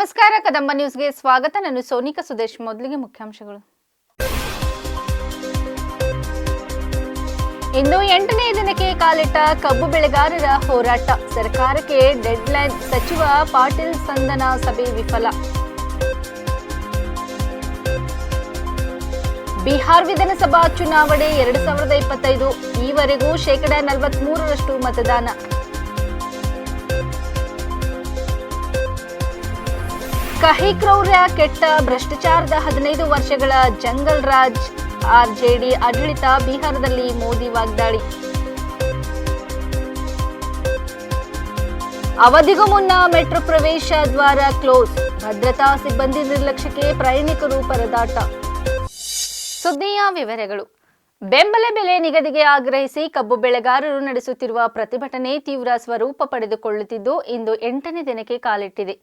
ನಮಸ್ಕಾರ, ಕದಂಬ ನ್ಯೂಸ್ಗೆ ಸ್ವಾಗತ. ನಾನು ಸೋನಿಕಾ ಸುದೇಶ್, ಮೊದಲಿಗೆ ಮುಖ್ಯಾಂಶಗಳು. ಇಂದು ಎಂಟನೇ ದಿನಕ್ಕೆ ಕಾಲಿಟ್ಟ ಕಬ್ಬು ಬೆಳೆಗಾರರ ಹೋರಾಟ. ಸರ್ಕಾರಕ್ಕೆ ಡೆಡ್ಲೈನ್ ಸಚಿವ ಪಾಟೀಲ್ ಸಂದನ ಸಭೆ ವಿಫಲ. ಬಿಹಾರ್ ವಿಧಾನಸಭಾ ಚುನಾವಣೆ ಎರಡು ಸಾವಿರದ ಇಪ್ಪತ್ತೈದು. ಈವರೆಗೂ ಶೇಕಡಾ ನಲವತ್ಮೂರರಷ್ಟು ಮತದಾನ. ಕಹಿ ಕ್ರೌರ್ಯ ಕೆಟ್ಟ ಭ್ರಷ್ಟಾಚಾರದ ಹದಿನೈದು ವರ್ಷಗಳ ಜಂಗಲ್ ರಾಜ್, ಆರ್ಜೆಡಿ ಆಡಳಿತ ಬಿಹಾರದಲ್ಲಿ ಮೋದಿ ವಾಗ್ದಾಳಿ. ಅವಧಿಗೂ ಮುನ್ನ ಮೆಟ್ರೋ ಪ್ರವೇಶ ದ್ವಾರ ಕ್ಲೋಸ್, ಭದ್ರತಾ ಸಿಬ್ಬಂದಿ ನಿರ್ಲಕ್ಷ್ಯಕ್ಕೆ ಪ್ರಯಾಣಿಕರು ಪರದಾಟ. ಸುದ್ದಿಯ ವಿವರಗಳು. ಬೆಂಬಲ ಬೆಲೆ ನಿಗದಿಗೆ ಆಗ್ರಹಿಸಿ ಕಬ್ಬು ಬೆಳೆಗಾರರು ನಡೆಸುತ್ತಿರುವ ಪ್ರತಿಭಟನೆ ತೀವ್ರ ಸ್ವರೂಪ ಪಡೆದುಕೊಳ್ಳುತ್ತಿದ್ದು, ಇಂದು ಎಂಟನೇ ದಿನಕ್ಕೆ ಕಾಲಿಟ್ಟಿದೆ.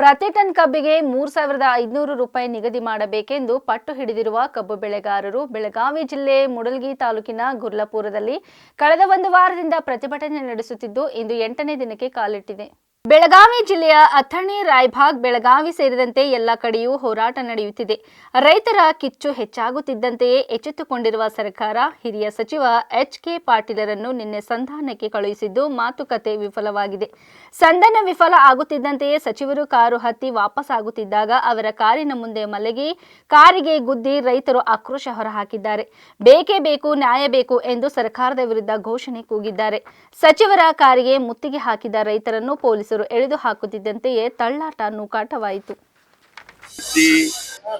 ಪ್ರತಿ ಟನ್ ಕಬ್ಬಿಗೆ ಮೂರ್ ಸಾವಿರದ ಐದುನೂರು ರೂಪಾಯಿ ನಿಗದಿ ಮಾಡಬೇಕೆಂದು ಪಟ್ಟು ಹಿಡಿದಿರುವ ಕಬ್ಬು ಬೆಳೆಗಾರರು ಬೆಳಗಾವಿ ಜಿಲ್ಲೆ ಮುಡಲ್ಗಿ ತಾಲೂಕಿನ ಗುರ್ಲಾಪುರದಲ್ಲಿ ಕಳೆದ ಒಂದು ವಾರದಿಂದ ಪ್ರತಿಭಟನೆ ನಡೆಸುತ್ತಿದ್ದು ಇಂದು ಎಂಟನೇ ದಿನಕ್ಕೆ ಕಾಲಿಟ್ಟಿದೆ. ಬೆಳಗಾವಿ ಜಿಲ್ಲೆಯ ಅಥಣಿ, ರಾಯಭಾಗ್, ಬೆಳಗಾವಿ ಸೇರಿದಂತೆ ಎಲ್ಲ ಕಡೆಯೂ ಹೋರಾಟ ನಡೆಯುತ್ತಿದೆ. ರೈತರ ಕಿಚ್ಚು ಹೆಚ್ಚಾಗುತ್ತಿದ್ದಂತೆಯೇ ಎಚ್ಚೆತ್ತುಕೊಂಡಿರುವ ಸರ್ಕಾರ, ಹಿರಿಯ ಸಚಿವ ಎಚ್ ಕೆ ಪಾಟೀಲರನ್ನು ನಿನ್ನೆ ಸಂಧಾನಕ್ಕೆ ಕಳುಹಿಸಿದ್ದು ಮಾತುಕತೆ ವಿಫಲವಾಗಿದೆ. ಸಂಧಾನ ವಿಫಲ ಆಗುತ್ತಿದ್ದಂತೆಯೇ ಸಚಿವರು ಕಾರು ಹತ್ತಿ ವಾಪಸ್ ಆಗುತ್ತಿದ್ದಾಗ ಅವರ ಕಾರಿನ ಮುಂದೆ ಮಲಗಿ ಕಾರಿಗೆ ಗುದ್ದಿ ರೈತರು ಆಕ್ರೋಶ ಹೊರಹಾಕಿದ್ದಾರೆ. ಬೇಕೇ ಬೇಕು, ನ್ಯಾಯ ಬೇಕು ಎಂದು ಸರ್ಕಾರದ ವಿರುದ್ಧ ಘೋಷಣೆ ಕೂಗಿದ್ದಾರೆ. ಸಚಿವರ ಕಾರಿಗೆ ಮುತ್ತಿಗೆ ಹಾಕಿದ ರೈತರನ್ನು ಪೊಲೀಸರು ಎಳೆದು ಹಾಕುತ್ತಿದ್ದಂತೆಯೇ ತಳ್ಳಾಟ ನೂಕಾಟವಾಯಿತು the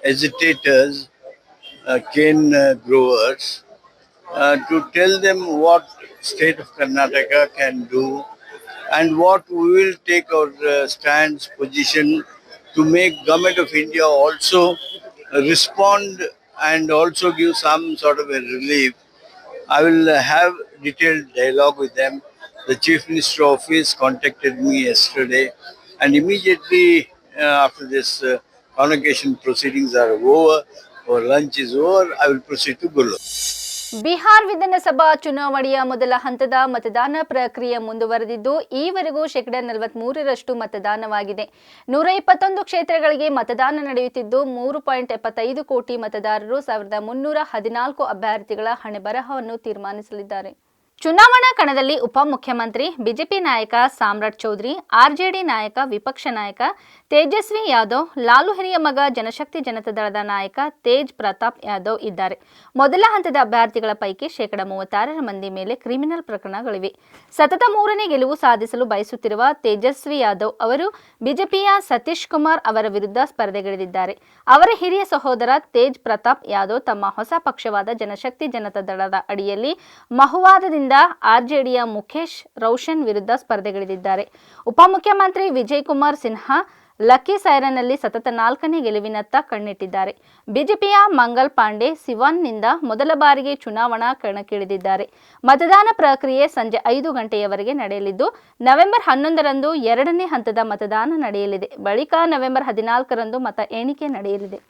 agitators, uh, cane uh, growers, uh, to tell them what state of Karnataka can do and what we will take our uh, stands position to make government of India also respond and also give some sort of a relief. I will uh, have detailed dialogue with them. The Chief Minister office contacted me yesterday, and immediately uh, after this uh, convocation proceedings are over, or lunch is over, I will proceed to Gulu. Bihar ವಿಧಾನಸಭಾ ಚುನಾವಣೆಯ ಮೊದಲ ಹಂತದ ಮತದಾನ ಪ್ರಕ್ರಿಯೆ ಮುಂದುವರೆದಿದ್ದು ಈವರೆಗೂ ಶೇಕಡಾ ನಲವತ್ಮೂರರಷ್ಟು ಮತದಾನವಾಗಿದೆ ನೂರ ಇಪ್ಪತ್ತೊಂದು ಕ್ಷೇತ್ರಗಳಿಗೆ ಮತದಾನ ನಡೆಯುತ್ತಿದ್ದು ಮೂರು ಪಾಯಿಂಟ್ ಎಪ್ಪತ್ತೈದು ಕೋಟಿ ಮತದಾರರು ಸಾವಿರದ ಮುನ್ನೂರ ಹದಿನಾಲ್ಕು ಅಭ್ಯರ್ಥಿಗಳ ಹಣೆಬರಹವನ್ನು ತೀರ್ಮಾನಿಸಲಿದ್ದಾರೆ ಚುನಾವಣಾ ಕಣದಲ್ಲಿ ಉಪಮುಖ್ಯಮಂತ್ರಿ, ಬಿಜೆಪಿ ನಾಯಕ ಸಾಮ್ರಾಟ್ ಚೌಧರಿ, ಆರ್ಜೆಡಿ ನಾಯಕ ವಿಪಕ್ಷ ನಾಯಕ ತೇಜಸ್ವಿ ಯಾದವ್, ಲಾಲು ಹಿರಿಯ ಮಗ ಜನಶಕ್ತಿ ಜನತಾದಳದ ನಾಯಕ ತೇಜ್ ಪ್ರತಾಪ್ ಯಾದವ್ ಇದ್ದಾರೆ. ಮೊದಲ ಹಂತದ ಅಭ್ಯರ್ಥಿಗಳ ಪೈಕಿ ಶೇಕಡ ಮೂವತ್ತಾರರ ಮಂದಿ ಮೇಲೆ ಕ್ರಿಮಿನಲ್ ಪ್ರಕರಣಗಳಿವೆ. ಸತತ ಮೂರನೇ ಗೆಲುವು ಸಾಧಿಸಲು ಬಯಸುತ್ತಿರುವ ತೇಜಸ್ವಿ ಯಾದವ್ ಅವರು ಬಿಜೆಪಿಯ ಸತೀಶ್ ಕುಮಾರ್ ಅವರ ವಿರುದ್ಧ ಸ್ಪರ್ಧೆಗಿಳಿದಿದ್ದಾರೆ. ಅವರ ಹಿರಿಯ ಸಹೋದರ ತೇಜ್ ಪ್ರತಾಪ್ ಯಾದವ್ ತಮ್ಮ ಹೊಸ ಪಕ್ಷವಾದ ಜನಶಕ್ತಿ ಜನತಾದಳದ ಅಡಿಯಲ್ಲಿ ಮಹುವಾದದಿಂದ ಆರ್ಜೆಡಿಯ ಮುಖೇಶ್ ರೋಷನ್ ವಿರುದ್ಧ ಸ್ಪರ್ಧೆಗಿಳಿದಿದ್ದಾರೆ. ಉಪಮುಖ್ಯಮಂತ್ರಿ ವಿಜಯ್ ಕುಮಾರ್ ಸಿನ್ಹಾ ಲಕ್ಕಿ ಸೈರನ್ನಲ್ಲಿ ಸತತ ನಾಲ್ಕನೇ ಗೆಲುವಿನತ್ತ ಕಣ್ಣಿಟ್ಟಿದ್ದಾರೆ. ಬಿಜೆಪಿಯ ಮಂಗಲ್ ಪಾಂಡೆ ಸಿವಾನ್ನಿಂದ ಮೊದಲ ಬಾರಿಗೆ ಚುನಾವಣಾ ಕಣಕ್ಕಿಳಿದಿದ್ದಾರೆ. ಮತದಾನ ಪ್ರಕ್ರಿಯೆ ಸಂಜೆ ಐದು ಗಂಟೆಯವರೆಗೆ ನಡೆಯಲಿದ್ದು, ನವೆಂಬರ್ ಹನ್ನೊಂದರಂದು ಎರಡನೇ ಹಂತದ ಮತದಾನ ನಡೆಯಲಿದೆ. ಬಳಿಕ ನವೆಂಬರ್ ಹದಿನಾಲ್ಕರಂದು ಮತ ಎಣಿಕೆ ನಡೆಯಲಿದೆ.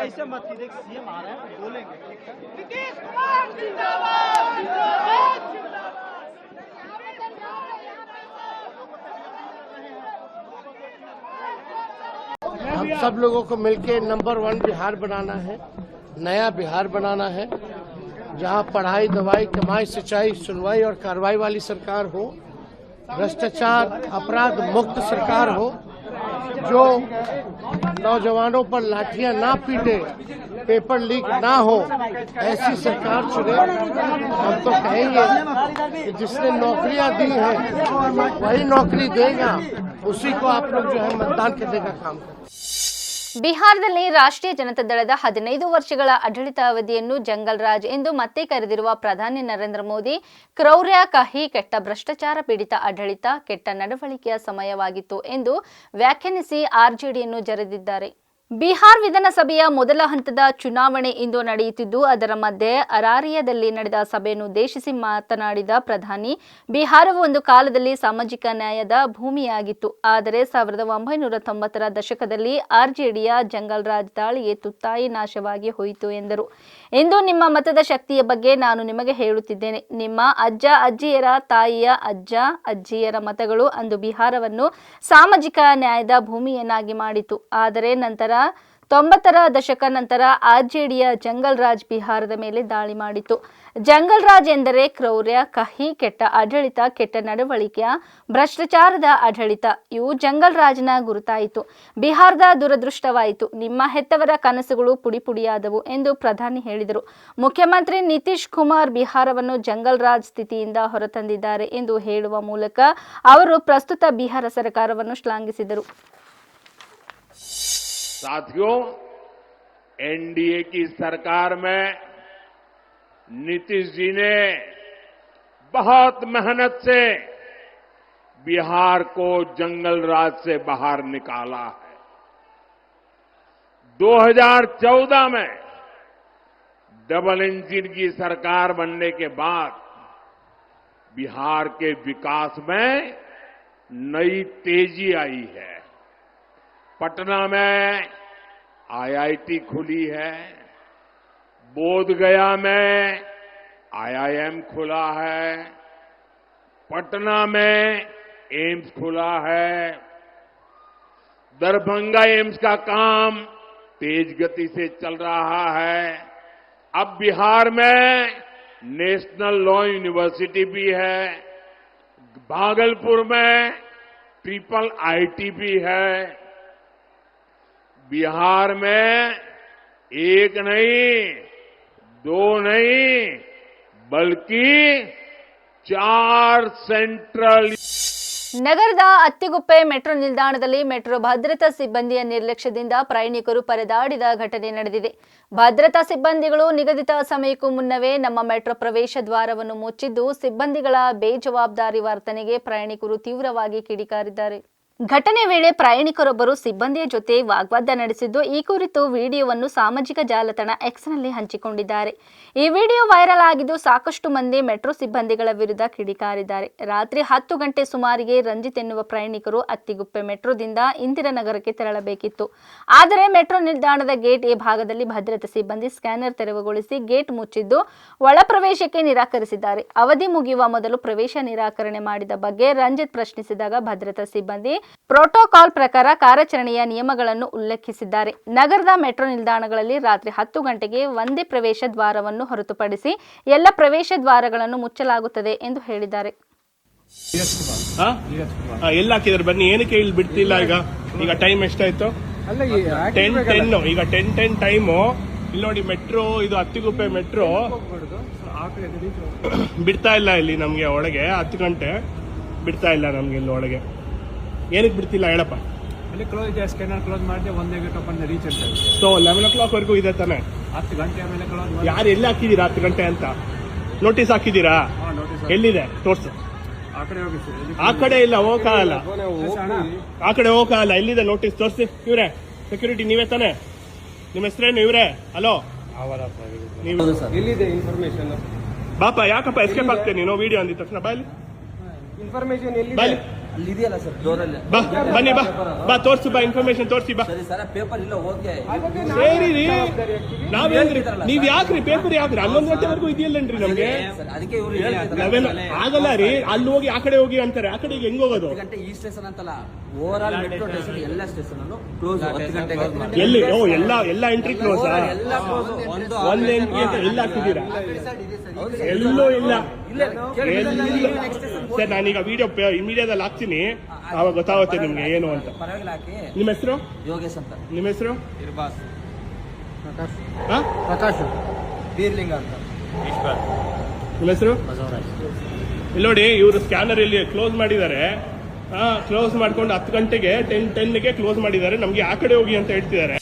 ऐसे मत कीजिए सीएम आ रहे हैं बोलेंगे हम सब लोगों को मिलके नंबर वन बिहार बनाना है नया बिहार बनाना है। जहाँ पढ़ाई, दवाई, कमाई, सिंचाई, सुनवाई और कार्रवाई वाली सरकार हो, भ्रष्टाचार, अपराध मुक्त सरकार हो, जो नौजवानों पर लाठियाँ ना पीटे, पेपर लीक ना हो, ऐसी सरकार चुने। हम तो कहेंगे कि जिसने नौकरियाँ दी हैं, वही नौकरी देगा, उसी को आप लोग जो है मतदान करने का काम करें। ಬಿಹಾರದಲ್ಲಿ ರಾಷ್ಟ್ರೀಯ ಜನತಾ ದಳದ ಹದಿನೈದು ವರ್ಷಗಳ ಆಡಳಿತಾವಧಿಯನ್ನು ಜಂಗಲ್ ರಾಜ್ ಎಂದು ಮತ್ತೆ ಕರೆದಿರುವ ಪ್ರಧಾನಿ ನರೇಂದ್ರ ಮೋದಿ, ಕ್ರೌರ್ಯ, ಕಹಿ, ಕೆಟ್ಟ ಭ್ರಷ್ಟಾಚಾರ ಪೀಡಿತ ಆಡಳಿತ, ಕೆಟ್ಟ ನಡವಳಿಕೆಯ ಸಮಯವಾಗಿತ್ತು ಎಂದು ವ್ಯಾಖ್ಯಾನಿಸಿ ಆರ್ಜೆಡಿಯನ್ನು ಜರೆದಿದ್ದಾರೆ. ಬಿಹಾರ್ ವಿಧಾನಸಭೆಯ ಮೊದಲ ಹಂತದ ಚುನಾವಣೆ ಇಂದು ನಡೆಯುತ್ತಿದ್ದು, ಅದರ ಮಧ್ಯೆ ಅರಾರಿಯಾದಲ್ಲಿ ನಡೆದ ಸಭೆಯನ್ನು ಉದ್ದೇಶಿಸಿ ಮಾತನಾಡಿದ ಪ್ರಧಾನಿ, ಬಿಹಾರವು ಒಂದು ಕಾಲದಲ್ಲಿ ಸಾಮಾಜಿಕ ನ್ಯಾಯದ ಭೂಮಿಯಾಗಿತ್ತು. ಆದರೆ ಸಾವಿರದ ಒಂಬೈನೂರ ತೊಂಬತ್ತರ ದಶಕದಲ್ಲಿ ಆರ್ಜೆಡಿಯ ಜಂಗಲ್ ರಾಜ್ ದಾಳಿಗೆ ತುತ್ತಾಯಿ ನಾಶವಾಗಿ ಹೋಯಿತು ಎಂದರು. ಇಂದು ನಿಮ್ಮ ಮತದ ಶಕ್ತಿಯ ಬಗ್ಗೆ ನಾನು ನಿಮಗೆ ಹೇಳುತ್ತಿದ್ದೇನೆ. ನಿಮ್ಮ ಅಜ್ಜ, ಅಜ್ಜಿಯರ, ತಾಯಿಯ ಅಜ್ಜ, ಅಜ್ಜಿಯರ ಮತಗಳು ಅಂದು ಬಿಹಾರವನ್ನು ಸಾಮಾಜಿಕ ನ್ಯಾಯದ ಭೂಮಿಯನ್ನಾಗಿ ಮಾಡಿತು. ಆದರೆ ನಂತರ ತೊಂಬತ್ತರ ದಶಕ ನಂತರ ಆರ್ಜೆಡಿಯ ಜಂಗಲ್ ರಾಜ್ ಬಿಹಾರದ ಮೇಲೆ ದಾಳಿ ಮಾಡಿತು ಜಂಗಲ್ ರಾಜ್ ಎಂದರೆ ಕ್ರೌರ್ಯ, ಕಹಿ, ಕೆಟ್ಟ ಆಡಳಿತ, ಕೆಟ್ಟ ನಡವಳಿಕೆಯ ಭ್ರಷ್ಟಾಚಾರದ ಆಡಳಿತ. ಇವು ಜಂಗಲ್ ರಾಜ್ನ ಗುರುತಾಯಿತು. ಬಿಹಾರದ ದುರದೃಷ್ಟವಾಯಿತು. ನಿಮ್ಮ ಹೆತ್ತವರ ಕನಸುಗಳು ಪುಡಿ ಪುಡಿಯಾದವು ಎಂದು ಪ್ರಧಾನಿ ಹೇಳಿದರು. ಮುಖ್ಯಮಂತ್ರಿ ನಿತೀಶ್ ಕುಮಾರ್ ಬಿಹಾರವನ್ನು ಜಂಗಲ್ ರಾಜ್ ಸ್ಥಿತಿಯಿಂದ ಹೊರತಂದಿದ್ದಾರೆ ಎಂದು ಹೇಳುವ ಮೂಲಕ ಅವರು ಪ್ರಸ್ತುತ ಬಿಹಾರ ಸರ್ಕಾರವನ್ನು ಶ್ಲಾಘಿಸಿದರು. साथियों, एनडीए की सरकार में नीतीश जी ने बहुत मेहनत से बिहार को जंगल राज से बाहर निकाला है। 2014 में डबल इंजन की सरकार बनने के बाद बिहार के विकास में नई तेज़ी आई है। पटना में आईआईटी खुली है, बोधगया में आईआईएम खुला है, पटना में एम्स खुला है। दरभंगा एम्स का काम तेज गति से चल रहा है। अब बिहार में नेशनल लॉ यूनिवर्सिटी भी है। भागलपुर में ट्रिपल आईटी भी है। बिहार में एक नहीं दो नहीं बल्कि चार सेंट्रल ನಗರದ ಅತ್ತಿಗುಪ್ಪೆ ಮೆಟ್ರೋ ನಿಲ್ದಾಣದಲ್ಲಿ ಮೆಟ್ರೋ ಭದ್ರತಾ ಸಿಬ್ಬಂದಿಯ ನಿರ್ಲಕ್ಷ್ಯದಿಂದ ಪ್ರಯಾಣಿಕರು ಪರದಾಡಿದ ಘಟನೆ ನಡೆದಿದೆ ಭದ್ರತಾ ಸಿಬ್ಬಂದಿಗಳು ನಿಗದಿತ ಸಮಯಕ್ಕೂ ಮುನ್ನವೇ ನಮ್ಮ ಮೆಟ್ರೋ ಪ್ರವೇಶ ದ್ವಾರವನ್ನು ಮುಚ್ಚಿದ್ದು ಸಿಬ್ಬಂದಿಗಳ ಬೇಜವಾಬ್ದಾರಿ ವರ್ತನೆಗೆ ಪ್ರಯಾಣಿಕರು ತೀವ್ರವಾಗಿ ಕಿಡಿಕಾರಿದ್ದಾರೆ ಘಟನೆ ವೇಳೆ ಪ್ರಯಾಣಿಕರೊಬ್ಬರು ಸಿಬ್ಬಂದಿಯ ಜೊತೆ ವಾಗ್ವಾದ ನಡೆಸಿದ್ದು, ಈ ಕುರಿತು ವಿಡಿಯೋವನ್ನು ಸಾಮಾಜಿಕ ಜಾಲತಾಣ ಎಕ್ಸ್ನಲ್ಲಿ ಹಂಚಿಕೊಂಡಿದ್ದಾರೆ. ಈ ವಿಡಿಯೋ ವೈರಲ್ ಆಗಿದ್ದು ಸಾಕಷ್ಟು ಮಂದಿ ಮೆಟ್ರೋ ಸಿಬ್ಬಂದಿಗಳ ವಿರುದ್ಧ ಕಿಡಿಕಾರಿದ್ದಾರೆ. ರಾತ್ರಿ ಹತ್ತು ಗಂಟೆ ಸುಮಾರಿಗೆ ರಂಜಿತ್ ಎನ್ನುವ ಪ್ರಯಾಣಿಕರು ಅತ್ತಿಗುಪ್ಪೆ ಮೆಟ್ರೋದಿಂದ ಇಂದಿರಾನಗರಕ್ಕೆ ತೆರಳಬೇಕಿತ್ತು. ಆದರೆ ಮೆಟ್ರೋ ನಿಲ್ದಾಣದ ಗೇಟ್ ಈ ಭಾಗದಲ್ಲಿ ಭದ್ರತಾ ಸಿಬ್ಬಂದಿ ಸ್ಕ್ಯಾನರ್ ತೆರವುಗೊಳಿಸಿ ಗೇಟ್ ಮುಚ್ಚಿದ್ದು ಒಳ ಪ್ರವೇಶಕ್ಕೆ ನಿರಾಕರಿಸಿದ್ದಾರೆ. ಅವಧಿ ಮುಗಿಯುವ ಮೊದಲು ಪ್ರವೇಶ ನಿರಾಕರಣೆ ಮಾಡಿದ ಬಗ್ಗೆ ರಂಜಿತ್ ಪ್ರಶ್ನಿಸಿದಾಗ ಭದ್ರತಾ ಸಿಬ್ಬಂದಿ ಪ್ರೋಟೋಕಾಲ್ ಪ್ರಕಾರ ಕಾರ್ಯಾಚರಣೆಯ ನಿಯಮಗಳನ್ನು ಉಲ್ಲೇಖಿಸಿದ್ದಾರೆ. ನಗರದ ಮೆಟ್ರೋ ನಿಲ್ದಾಣಗಳಲ್ಲಿ ರಾತ್ರಿ ಹತ್ತು ಗಂಟೆಗೆ ಒಂದೇ ಪ್ರವೇಶ ದ್ವಾರವನ್ನು ಹೊರತುಪಡಿಸಿ ಎಲ್ಲ ಪ್ರವೇಶ ದ್ವಾರಗಳನ್ನು ಮುಚ್ಚಲಾಗುತ್ತದೆ ಎಂದು ಹೇಳಿದ್ದಾರೆ. ಎಲ್ಲಿ ಹಾಕಿದಾರೆ ಬನ್ನಿ ಏನಕ್ಕೆ ಇಲ್ಲಿ ಬಿಡ್ತಿಲ್ಲ ಈಗ? ಈಗ ಟೈಮ್ ಎಷ್ಟಾಯ್ತು? ಟೆನ್ ಟೆನ್ ಈಗ ಟೆನ್ ಟೆನ್ ಟೈಮ್ ಇಲ್ಲಿ ನೋಡಿ ಮೆಟ್ರೋ ಇದು ಹತ್ತಿಗುಪ್ಪೆ ಮೆಟ್ರೋ. ಬಿಡ್ತಾ ಇಲ್ಲ ಇಲ್ಲಿ ನಮ್ಗೆ ಒಳಗೆ. ಹತ್ತು ಗಂಟೆ ಬಿಡ್ತಾ ಇಲ್ಲ ನಮ್ಗೆ ಇಲ್ಲಿ ಒಳಗೆ. ಏನಕ್ಕೆ ಬಿಡ್ತಿಲ್ಲ ಹೇಳಪ್ಪ? ಅಲ್ಲಿ ಕ್ಲೋಸ್ ಇದೆ ಸ್ಕ್ಯಾನರ್ ಕ್ಲೋಸ್ ಮಾಡಿದೆ ಒಂದೇ ಗೇಟ್ ಓಪನ್ ರೀಚ್ ಅಂತ ಇದೆ. ಸೊ ಲೆವೆನ್ ಓ ಕ್ಲಾಕ್ ವರೆಗೂ ಇದೆ ತಾನೆ? ಹತ್ತು ಗಂಟೆ ಆಮೇಲೆ ಕ್ಲೋಸ್ ಮಾಡಿ ಯಾರು ಎಲ್ಲಿ ಹಾಕಿದ್ದೀರಾ ಹತ್ತು ಗಂಟೆ ಅಂತ? ನೋಟಿಸ್ ಹಾಕಿದ್ದೀರಾ ಹಾ, ಎಲ್ಲಿದೆ? ತೋರ್ಸು. ಆ ಕಡೆ ಹೋಗಿ ಸರ್ ಇಲ್ಲಿ ಆ ಕಡೆ ಇಲ್ಲ ಹೋಗಕ್ಕಾಗಲ್ಲ. ಅಣ್ಣ. ಆ ಕಡೆ ಹೋಗಕ್ಕಾಗಲ್ಲ ಎಲ್ಲಿದೆ ನೋಟಿಸ್ ತೋರಿಸಿ. ಇವ್ರೆ ಸೆಕ್ಯೂರಿಟಿ ನೀವೇ ತಾನೆ? ನಿಮ್ಮ ಹೆಸರೇನು ಇವ್ರೆ? ಹಲೋ ನೀವು ಎಲ್ಲಿದೆ ಇನ್ಫಾರ್ಮೇಶನ್ ಬಾಪ ಯಾಕಪ್ಪ ಎಸ್ಕೇಪ್ ಆಗ್ತೇನೆ ನೀನು? ವಿಡಿಯೋ ಅಂದಿದ ತಕ್ಷಣ ಬಾಲಿ ಇನ್ಫಾರ್ಮೇಶನ್ ಎಲ್ಲಿದೆ? ಅಲ್ಲಿದೆಯಲ್ಲ ಸರ್ ಡೋರಲ್ಲಿ? ಬಾ ಬನ್ನಿ ಬಾ ಬಾ ತೋರ್ಸಿ ಬಾ ಇನ್ಫಾರ್ಮೇಶನ್ ತೋರಿಸಿ ಬಾ. ಸರಿ ಸರ್ ಪೇಪರ್ ಇಲ್ಲ ಓಕೆ ಸೇರಿ ನಾವೇನ್ರಿ ನೀವ್ ಯಾಕ್ರಿ? ಪೇಪರ್ ಯಾಕ್ರಿ ಹನ್ನೊಂದು ಗಂಟೆವರೆಗೂ ಇದೆಯಲ್ಲೇನ್ರಿ ನಮ್ಗೆ? ಸರ್ ಅದಕ್ಕೆ ಇವರು ನಾವೇನು ಆಗಲ್ಲ ರೀ. ಅಲ್ಲಿ ಹೋಗಿ ಆ ಕಡೆ ಹೋಗಿ ಅಂತಾರೆ. ಆ ಕಡೆಗೆ ಹೆಂಗ್ ಹೋಗೋದು? ಗಂಟೆ ಈ ಸ್ಟೇಷನ್ ಅಂತಲ್ಲ ಓವರ್ ಆಲ್ ಮೆಟ್ರೋ ಸ್ಟೇಷನ್ ಎಲ್ಲ ಸ್ಟೇಷನ್ ಅನ್ನು ಕ್ಲೋಸ್ ಹತ್ತು ಗಂಟೆಗೆ. ಎಲ್ಲಿ? ಓ ಎಲ್ಲ ಎಲ್ಲ ಎಂಟ್ರಿ ಕ್ಲೋಸ್ ಎಲ್ಲ ಕ್ಲೋಸ್ ಒಂದು ಒಂದ್ ಎಂಟ್ರಿ ಎಲ್ಲ ಹಾಕಿದ್ದೀರಾ ಎಲ್ಲೂ ಇಲ್ಲ. ಸರ್ ನಾನೀಗ ವಿಡಿಯೋ ಇಮಿಡಿಯೇಟ್ ಹಾಕ್ತೀನಿ. ಅವಾಗ ಗೊತ್ತಾಗುತ್ತೆ ನಿಮ್ಗೆ ಏನು ಅಂತ. ಪರವಾಗಿಲ್ಲ ಹಾಕಿ. ನಿಮ್ಮ ಹೆಸರು? ಯೋಗೇಶ್ ಅಂತ. ನಿಮ್ಮ ಹೆಸರು? ಇರ್ಬಾಸ್. ಹಾ ಪ್ರಕಾಶ್. ಬೀರ್ಲಿಂಗ ಅಂತ. ನಿಮ್ಮ ಹೆಸರು? ಇಲ್ಲಿ ನೋಡಿ ಇವರು ಸ್ಕ್ಯಾನರ್ ಇಲ್ಲಿ ಕ್ಲೋಸ್ ಮಾಡಿದ್ದಾರೆ. ಹಾ ಕ್ಲೋಸ್ ಮಾಡ್ಕೊಂಡು ಹತ್ತು ಗಂಟೆಗೆ ಟೆನ್ ಟೆನ್ಗೆ ಕ್ಲೋಸ್ ಮಾಡಿದ್ದಾರೆ. ನಮ್ಗೆ ಆ ಕಡೆ ಹೋಗಿ ಅಂತ ಹೇಳ್ತಿದ್ದಾರೆ.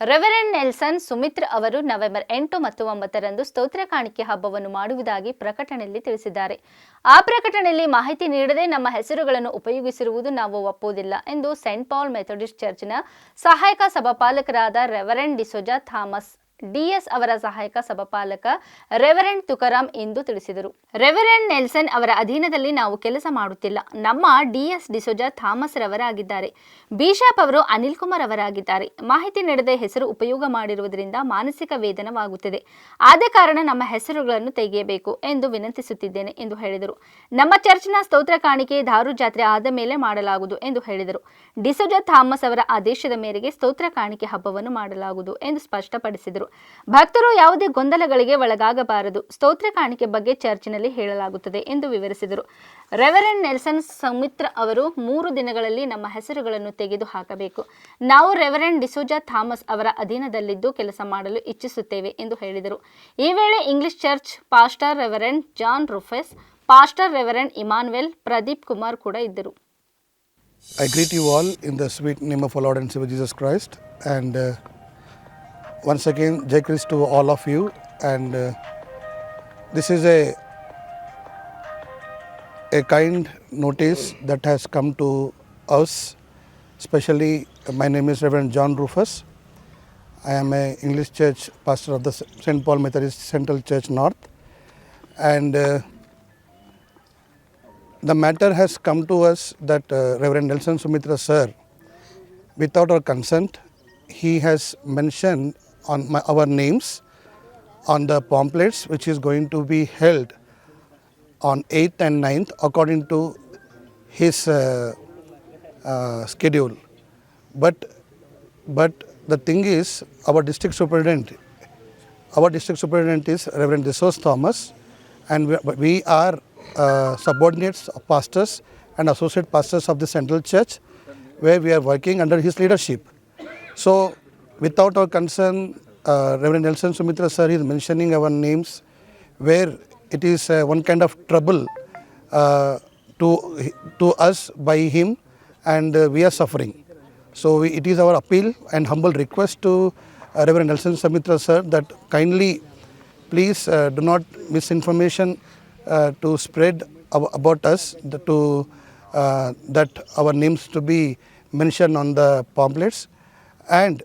ರೆವರೆಂಡ್ ನೆಲ್ಸನ್, ಸುಮಿತ್ರ ಅವರು ನವೆಂಬರ್ ಎಂಟು ಮತ್ತು ಒಂಬತ್ತರಂದು ಸ್ತೋತ್ರ ಕಾಣಿಕೆ ಹಬ್ಬವನ್ನು ಮಾಡುವುದಾಗಿ ಪ್ರಕಟಣೆಯಲ್ಲಿ ತಿಳಿಸಿದ್ದಾರೆ. ಆ ಪ್ರಕಟಣೆಯಲ್ಲಿ ಮಾಹಿತಿ ನೀಡದೆ ನಮ್ಮ ಹೆಸರುಗಳನ್ನು ಉಪಯೋಗಿಸಿರುವುದು ನಾವು ಒಪ್ಪುವುದಿಲ್ಲ ಎಂದು ಸೆಂಟ್ ಪಾಲ್ ಮೆಥೋಡಿಸ್ಟ್ ಚರ್ಚ್ನ ಸಹಾಯಕ ಸಭಾಪಾಲಕರಾದ reverend D'Souza Thomas D S ಸಹಾಯಕ ಸಭಾಪಾಲಕ ರೆವರೆಂಡ್ ತುಕಾರಾಮ್ ಎಂದು ತಿಳಿಸಿದರು. ರೆವರೆಂಡ್ ನೆಲ್ಸನ್ ಅವರ ಅಧೀನದಲ್ಲಿ ನಾವು ಕೆಲಸ ಮಾಡುತ್ತಿಲ್ಲ. ನಮ್ಮ ಡಿಎಸ್ ಡಿಸೋಜಾ ಥಾಮಸ್ ರವರಾಗಿದ್ದಾರೆ. ಬಿಷಪ್ ಅವರು ಅನಿಲ್ ಕುಮಾರ್ ಅವರಾಗಿದ್ದಾರೆ. ಮಾಹಿತಿ ನೀಡದೆ ಹೆಸರು ಉಪಯೋಗ ಮಾಡಿರುವುದರಿಂದ ಮಾನಸಿಕ ವೇದನವಾಗುತ್ತಿದೆ. ಆದ ಕಾರಣ ನಮ್ಮ ಹೆಸರುಗಳನ್ನು ತೆಗೆಯಬೇಕು ಎಂದು ವಿನಂತಿಸುತ್ತಿದ್ದೇನೆ ಎಂದು ಹೇಳಿದರು. ನಮ್ಮ ಚರ್ಚ್ನ ಸ್ತೋತ್ರ ಕಾಣಿಕೆ ದಾರು ಜಾತ್ರೆ ಆದ ಮೇಲೆ ಮಾಡಲಾಗುವುದು ಎಂದು ಹೇಳಿದರು. ಡಿಸೋಜಾ ಥಾಮಸ್ ಅವರ ಆದೇಶದ ಮೇರೆಗೆ ಸ್ತೋತ್ರ ಕಾಣಿಕೆ ಹಬ್ಬವನ್ನು ಮಾಡಲಾಗುವುದು ಎಂದು ಸ್ಪಷ್ಟಪಡಿಸಿದರು. ಭಕ್ತರು ಯಾವುದೇ ಗೊಂದಲಗಳಿಗೆ ಒಳಗಾಗಬಾರದು. ಸ್ತೋತ್ರ ಕಾಣಿಕೆ ಬಗ್ಗೆ ಚರ್ಚಿನಲ್ಲಿ ಹೇಳಲಾಗುತ್ತದೆ ಎಂದು ವಿವರಿಸಿದರು. ರೆವರೆಂಡ್ ನೆಲ್ಸನ್ ಸೌಮಿತ್ರ ಅವರು ಮೂರು ದಿನಗಳಲ್ಲಿ ನಮ್ಮ ಹೆಸರುಗಳನ್ನು ತೆಗೆದು ಹಾಕಬೇಕು. ನಾವು ರೆವರೆಂಡ್ ಡಿಸೋಜಾ ಥಾಮಸ್ ಅವರ ಅಧೀನದಲ್ಲಿದ್ದು ಕೆಲಸ ಮಾಡಲು ಇಚ್ಛಿಸುತ್ತೇವೆ ಎಂದು ಹೇಳಿದರು. ಈ ವೇಳೆ English church pastor reverend John Rufus pastor reverend Emmanuel Pradeep Kumar ಕೂಡ ಇದ್ದರು. I greet you all in the sweet name of our Lord and Savior Jesus Christ. And uh, once again, Jai to all of you. And uh, this is a a kind notice that has come to us. Especially, my name is Reverend John Rufus. I am a English church pastor of the St. Paul Methodist Central Church North. And uh, the matter has come to us that uh, Reverend Nelson Sumitra sir, without our consent, he has mentioned on my, our names on the pamphlets which is going to be held on 8th and 9th according to his uh, uh, schedule. But, but the thing is, our district superintendent, our district superintendent is Reverend Desos Thomas, and we, we are uh, subordinates of pastors and associate pastors of the Central Church, where we are working under his leadership. So, without our concern, uh, Reverend Nelson Sumitra sir is mentioning our names, where it is uh, one kind of trouble uh, to to us by him, and uh, we are suffering. So we, it is our appeal and humble request to uh, Reverend Nelson Sumitra sir that kindly, please uh, do not misinformation uh, to spread ab- about us the- to uh, that our names to be mentioned on the pamphlets and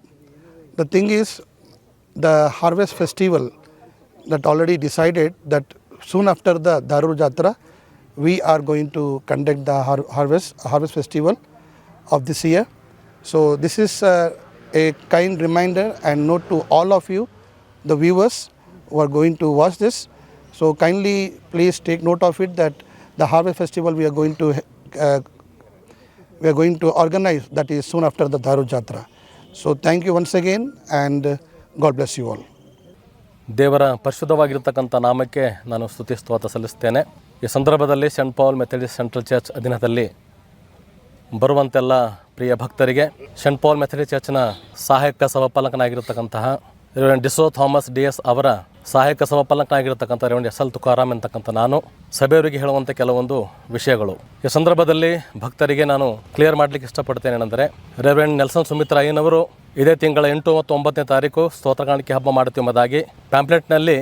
the thing is the harvest festival that already decided that soon after the Daru Jatra we are going to conduct the har- harvest harvest festival of this year so this is uh, a kind reminder and note to all of you the viewers who are going to watch this so kindly please take note of it that the harvest festival we are going to uh, we are going to organize that is soon after the Daru Jatra. So thank you once again and God bless you all. ದೇವರ ಪರಿಶುದ್ಧವಾಗಿರ್ತಕ್ಕಂಥ ನಾಮಕ್ಕೆ ನಾನು ಸ್ತುತಿ ಸ್ತೋತ ಸಲ್ಲಿಸ್ತೇನೆ ಈ ಸಂದರ್ಭದಲ್ಲಿ Saint Paul Methodist Central Church ಅಧೀನದಲ್ಲಿ ಬರುವಂತೆಲ್ಲ ಪ್ರಿಯ ಭಕ್ತರಿಗೆ ಸೆಂಟ್ ಪಾಲ್ ಮೆಥಡಿ ಚರ್ಚ್ನ ಸಹಾಯಕ ಸಭಾಪಾಲಕನಾಗಿರ್ತಕ್ಕಂತಹ ಡಿಸೋ ಥಾಮಸ್ ಡಿ ಎಸ್ ಅವರ ಸಹಾಯಕ ಸಮಪಾಲಕನಾಗಿರ್ತಕ್ಕಂಥ ರೇವಣ್ಣ ಎಸ್ ಎಲ್ ತುಕಾರಾಮ್ ಅಂತಕ್ಕಂಥ ನಾನು, ಸಭೆಯವರಿಗೆ ಹೇಳುವಂಥ ಕೆಲವೊಂದು ವಿಷಯಗಳು. ಈ ಸಂದರ್ಭದಲ್ಲಿ ಭಕ್ತರಿಗೆ ನಾನು ಕ್ಲಿಯರ್ ಮಾಡಲಿಕ್ಕೆ ಇಷ್ಟಪಡ್ತೇನೆ ಏನೆಂದರೆ ರೆವರೆಂಡ್ ನೆಲ್ಸನ್ ಸುಮಿತ್ರ ಅಯ್ಯನವರು ಇದೇ ತಿಂಗಳ ಎಂಟು ಮತ್ತು ಒಂಬತ್ತನೇ ತಾರೀಕು ಸ್ತೋತ್ರ ಕಾಣಿಕೆ ಹಬ್ಬ ಮಾಡ್ತೀವಿ ಎಂಬುದಾಗಿ ಪ್ಯಾಂಪ್ಲೆಟ್ನಲ್ಲಿ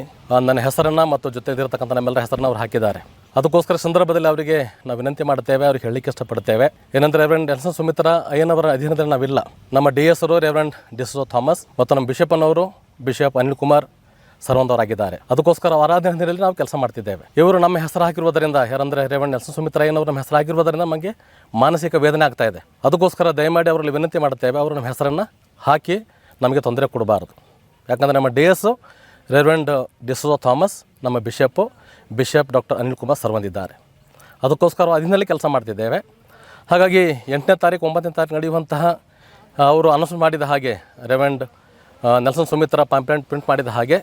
ನನ್ನ ಹೆಸರನ್ನು ಮತ್ತು ಜೊತೆಗಿರ್ತಕ್ಕಂಥ ನಮ್ಮೆಲ್ಲರ ಹೆಸರನ್ನು ಅವರು ಹಾಕಿದ್ದಾರೆ. ಅದಕ್ಕೋಸ್ಕರ ಸಂದರ್ಭದಲ್ಲಿ ಅವರಿಗೆ ನಾವು ವಿನಂತಿ ಮಾಡ್ತೇವೆ ಅವ್ರಿಗೆ ಹೇಳಲಿಕ್ಕೆ ಇಷ್ಟಪಡ್ತೇವೆ. ಏನಂದರೆ ರೆವರೆಂಡ್ ನೆಲ್ಸನ್ ಸುಮಿತ್ರಾ ಅಯ್ಯನವರ ಅಧೀನದಲ್ಲಿ ನಾವಿಲ್ಲ. ನಮ್ಮ ಡಿ ಎಸ್ ಅವರು ರೆವರೆಂಡ್ ಡಿಸೋ ಥಾಮಸ್ ಮತ್ತು ನಮ್ಮ ಬಿಷಪ್ಪನವರು ಬಿಷಪ್ ಅನಿಲ್ ಕುಮಾರ್ ಸರ್ವಂದವರಾಗಿದ್ದಾರೆ. ಅದಕ್ಕೋಸ್ಕರ ಆರಾಧನೆ ದಿನದಲ್ಲಿ ನಾವು ಕೆಲಸ ಮಾಡ್ತಿದ್ದೇವೆ. ಇವರು ನಮ್ಮ ಹೆಸರು ಹಾಕಿರುವುದರಿಂದ ಯಾರಂದ್ರೆ ರೇವಣ್ಣ ನೆಲ್ಸನ್ ಸುಮಿತ್ರಯ್ಯನವರು ನಮ್ಮ ಹೆಸರು ಹಾಕಿರುವುದರಿಂದ ನಮಗೆ ಮಾನಸಿಕ ವೇದನೆ ಆಗ್ತಾ ಇದೆ. ಅದಕ್ಕೋಸ್ಕರ ದಯಮಾಡಿ ಅವರಲ್ಲಿ ವಿನಂತಿ ಮಾಡುತ್ತೇವೆ, ಅವರು ನಮ್ಮ ಹೆಸರನ್ನು ಹಾಕಿ ನಮಗೆ ತೊಂದರೆ ಕೊಡಬಾರದು. ಯಾಕಂದರೆ ನಮ್ಮ D S reverend D'Souza Thomas, ನಮ್ಮ bishop bishop doctor Anil Kumar ಸರ್ವಂದಿದ್ದಾರೆ ಅದಕ್ಕೋಸ್ಕರ ಅದಿನಲ್ಲಿ ಕೆಲಸ ಮಾಡ್ತಿದ್ದೇವೆ. ಹಾಗಾಗಿ ಎಂಟನೇ ತಾರೀಕು, ಒಂಬತ್ತನೇ ತಾರೀಕು ನಡೆಯುವಂತಹ ಅವರು ಅನೌನ್ಸ್ ಮಾಡಿದ ಹಾಗೆ reverend Nelson Sumitra pamphlet print ಮಾಡಿದ ಹಾಗೆ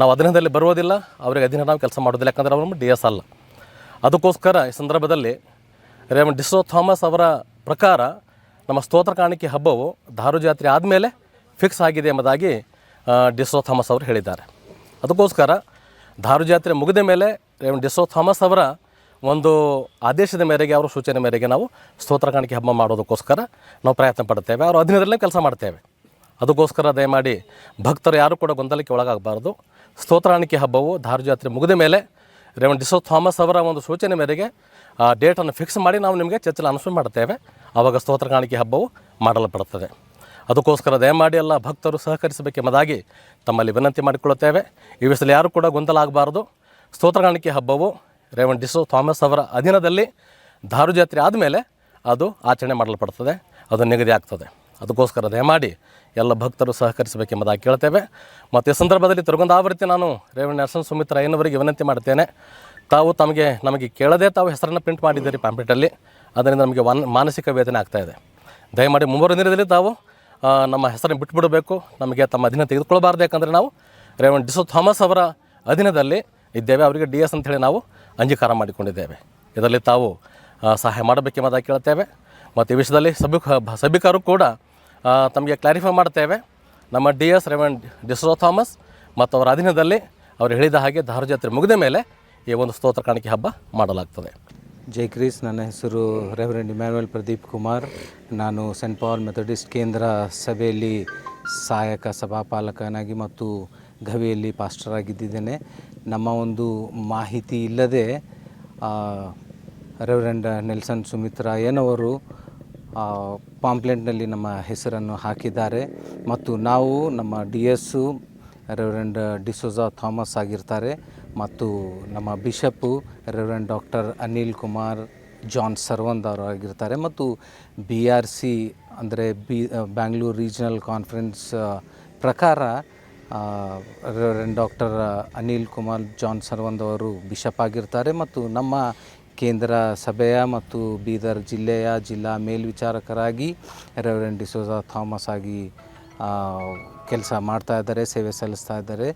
ನಾವು ಅಧೀನದಲ್ಲಿ ಬರುವುದಿಲ್ಲ, ಅವರಿಗೆ ಅಧೀನ ನಾವು ಕೆಲಸ ಮಾಡೋದಿಲ್ಲ ಯಾಕಂದರೆ ಅವರು ಡಿ ಎಸ್ ಅಲ್ಲ. ಅದಕ್ಕೋಸ್ಕರ ಈ ಸಂದರ್ಭದಲ್ಲಿ ರೇಮನ್ ಡಿಸೋ ಥಾಮಸ್ ಅವರ ಪ್ರಕಾರ ನಮ್ಮ ಸ್ತೋತ್ರ ಕಾಣಿಕೆ ಹಬ್ಬವು ದಾರು ಜಾತ್ರೆ ಆದಮೇಲೆ ಫಿಕ್ಸ್ ಆಗಿದೆ ಎಂಬುದಾಗಿ ಡಿಸೋ ಥಾಮಸ್ ಅವರು ಹೇಳಿದ್ದಾರೆ. ಅದಕ್ಕೋಸ್ಕರ ದಾರು ಜಾತ್ರೆ ಮುಗಿದ ಮೇಲೆ ರೇವಣ್ ಡಿಸೋ ಥಾಮಸ್ ಅವರ ಒಂದು ಆದೇಶದ ಮೇರೆಗೆ, ಅವರ ಸೂಚನೆ ಮೇರೆಗೆ ನಾವು ಸ್ತೋತ್ರ ಕಾಣಿಕೆ ಹಬ್ಬ ಮಾಡೋದಕ್ಕೋಸ್ಕರ ನಾವು ಪ್ರಯತ್ನ ಪಡ್ತೇವೆ ಅವರು ಅಧೀನದಲ್ಲೇ ಕೆಲಸ ಮಾಡ್ತೇವೆ. ಅದಕ್ಕೋಸ್ಕರ ದಯಮಾಡಿ ಭಕ್ತರು ಯಾರೂ ಕೂಡ ಗೊಂದಲಕ್ಕೆ ಒಳಗಾಗಬಾರ್ದು. ಸ್ತೋತ್ರಾಣಿಕೆ ಹಬ್ಬವು ಜಾತ್ರೆ ಮುಗಿದ ಮೇಲೆ ರೇವಣ್ ಡಿಸೋ ಥಾಮಸ್ ಅವರ ಒಂದು ಸೂಚನೆ ಮೇರೆಗೆ, ಆ ಡೇಟನ್ನು ಫಿಕ್ಸ್ ಮಾಡಿ ನಾವು ನಿಮಗೆ ಚರ್ಚೆಲ್ಲ ಅನುಷ್ಠಾನ ಮಾಡ್ತೇವೆ ಆವಾಗ ಸ್ತೋತ್ರ ಕಾಣಿಕೆ ಹಬ್ಬವು ಮಾಡಲ್ಪಡುತ್ತದೆ. ಅದಕ್ಕೋಸ್ಕರ ದಯಮಾಡಿ ಎಲ್ಲ ಭಕ್ತರು ಸಹಕರಿಸಬೇಕೆಂಬುದಾಗಿ ತಮ್ಮಲ್ಲಿ ವಿನಂತಿ ಮಾಡಿಕೊಳ್ಳುತ್ತೇವೆ. ಈ ವಿಷಯದಲ್ಲಿ ಯಾರು ಕೂಡ ಗೊಂದಲ ಆಗಬಾರ್ದು. ಸ್ತೋತ್ರ ಕಾಣಿಕೆ ಹಬ್ಬವು ರೇವಣ್ ಡಿಸೋ ಥಾಮಸ್ ಅವರ ಅಧೀನದಲ್ಲಿ ದಾರು ಜಾತ್ರೆ ಆದಮೇಲೆ ಅದು ಆಚರಣೆ ಮಾಡಲ್ಪಡ್ತದೆ ಅದು ನಿಗದಿ ಆಗ್ತದೆ ಅದಕ್ಕೋಸ್ಕರ ದಯಮಾಡಿ ಎಲ್ಲ ಭಕ್ತರು ಸಹಕರಿಸಬೇಕೆಂಬುದಾಗಿ ಕೇಳ್ತೇವೆ. ಮತ್ತು ಈ ಸಂದರ್ಭದಲ್ಲಿ ತಿರುಗೊಂದಾವೃತ್ತಿ ನಾನು ರೇವಣ್ಣ ನರಸನ್ ಸುಮಿತ್ರ ಐನವರಿಗೆ ವಿನಂತಿ ಮಾಡ್ತೇನೆ ತಾವು ತಮಗೆ ನಮಗೆ ಕೇಳದೆ ತಾವು ಹೆಸರನ್ನು ಪ್ರಿಂಟ್ ಮಾಡಿದ್ದೀರಿ ಪ್ಯಾಂಪ್ಲೆಟಲ್ಲಿ ಅದರಿಂದ ನಮಗೆ ವನ್ ಮಾನಸಿಕ ವೇದನೆ ಆಗ್ತಾಯಿದೆ ದಯಮಾಡಿ ಮುಂಬರುವ ದಿನದಲ್ಲಿ ತಾವು ನಮ್ಮ ಹೆಸರನ್ನು ಬಿಟ್ಬಿಡಬೇಕು. ನಮಗೆ ತಮ್ಮ ಅಧೀನ ತೆಗೆದುಕೊಳ್ಬಾರ್ದು ಯಾಕಂದರೆ ನಾವು ರೇವಣ್ ಡಿಸೋ ಥಾಮಸ್ ಅವರ ಅಧೀನದಲ್ಲಿ ಇದ್ದೇವೆ. ಅವರಿಗೆ ಡಿ ಎಸ್ ಅಂಥೇಳಿ ನಾವು ಅಂಗೀಕಾರ ಮಾಡಿಕೊಂಡಿದ್ದೇವೆ. ಇದರಲ್ಲಿ ತಾವು ಸಹಾಯ ಮಾಡಬೇಕೆಂಬುದಾಗಿ ಕೇಳ್ತೇವೆ. ಮತ್ತು ಈ ವಿಷಯದಲ್ಲಿ ಸಭಿಕ, ಸಭಿಕರು ಕೂಡ ತಮಗೆ ಕ್ಲಾರಿಫೈ ಮಾಡ್ತೇವೆ. ನಮ್ಮ D S reverend D'Souza Thomas ಮತ್ತು ಅವರ ಅಧೀನದಲ್ಲಿ ಅವರು ಹೇಳಿದ ಹಾಗೆ ದಾರು ಜಾತ್ರೆ ಮುಗಿದ ಮೇಲೆ ಈ ಒಂದು ಸ್ತೋತ್ರ ಕಾಣಿಕೆ ಹಬ್ಬ ಮಾಡಲಾಗ್ತದೆ. ಜೈ ಕ್ರೀಸ್. ನನ್ನ ಹೆಸರು ರೆವರೆಂಡ್ ಇಮ್ಯಾನ್ಯಲ್ ಪ್ರದೀಪ್ ಕುಮಾರ್. ನಾನು ಸೆಂಟ್ ಪಾಲ್ ಮೆಥಡಿಸ್ಟ್ ಕೇಂದ್ರ ಸಭೆಯಲ್ಲಿ ಸಹಾಯಕ, ಸಭಾಪಾಲಕನಾಗಿ ಮತ್ತು ಗವಿಯಲ್ಲಿ ಪಾಸ್ಟರ್ ಆಗಿದ್ದಿದ್ದೇನೆ. ನಮ್ಮ ಒಂದು ಮಾಹಿತಿ ಇಲ್ಲದೆ ರೆವರೆಂಡ್ ನೆಲ್ಸನ್ ಸುಮಿತ್ರಾಯನವರು ಪಾಂಪ್ಲೆಂಟ್ನಲ್ಲಿ ನಮ್ಮ ಹೆಸರನ್ನು ಹಾಕಿದ್ದಾರೆ. ಮತ್ತು ನಾವು ನಮ್ಮ D S, reverend D'Souza Thomas ಆಗಿರ್ತಾರೆ. ಮತ್ತು ನಮ್ಮ bishop reverend doctor Anil Kumar, John ಸರ್ವಂದ್ ಅವರು ಆಗಿರ್ತಾರೆ. ಮತ್ತು ಬಿ ಆರ್ ಸಿ ಅಂದರೆ ಬಿ ಬ್ಯಾಂಗ್ಳೂರು ರೀಜನಲ್ ಕಾನ್ಫರೆನ್ಸ್ ಪ್ರಕಾರ reverend doctor Anil Kumar, John ಸರ್ವಂದ್ ಅವರು ಬಿಷಪ್ ಆಗಿರ್ತಾರೆ. ಮತ್ತು ನಮ್ಮ ಕೇಂದ್ರ ಸಭೆಯ ಮತ್ತು ಬೀದರ್ ಜಿಲ್ಲೆಯ ಜಿಲ್ಲಾ ಮೇಲ್ವಿಚಾರಕರಾಗಿ ರೆವರೆಂಡ್ ಡಿಸೋಜಾ ಥಾಮಸ್ ಆಗಿ ಕೆಲಸ ಮಾಡ್ತಾ ಇದ್ದಾರೆ, ಸೇವೆ ಸಲ್ಲಿಸ್ತಾ ಇದ್ದಾರೆ.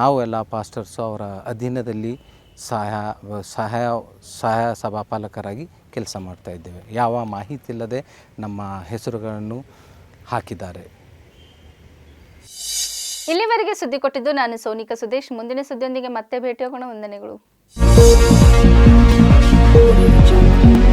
ನಾವು ಎಲ್ಲ ಪಾಸ್ಟರ್ಸು ಅವರ ಅಧೀನದಲ್ಲಿ ಸಹಾಯ ಸಹಾಯ ಸಹಾಯ ಸಭಾಪಾಲಕರಾಗಿ ಕೆಲಸ ಮಾಡ್ತಾ ಇದ್ದೇವೆ. ಯಾವ ಮಾಹಿತಿ ಇಲ್ಲದೆ ನಮ್ಮ ಹೆಸರುಗಳನ್ನು ಹಾಕಿದ್ದಾರೆ. ಇಲ್ಲಿವರೆಗೆ ಸುದ್ದಿ ಕೊಟ್ಟಿದ್ದು ನಾನು ಸೋನಿಕಾ ಸುದೇಶ್. ಮುಂದಿನ ಸುದ್ದಿಯೊಂದಿಗೆ ಮತ್ತೆ ಭೇಟಿಯಾಗೋಣ. ವಂದನೆಗಳು. Audio Jungle.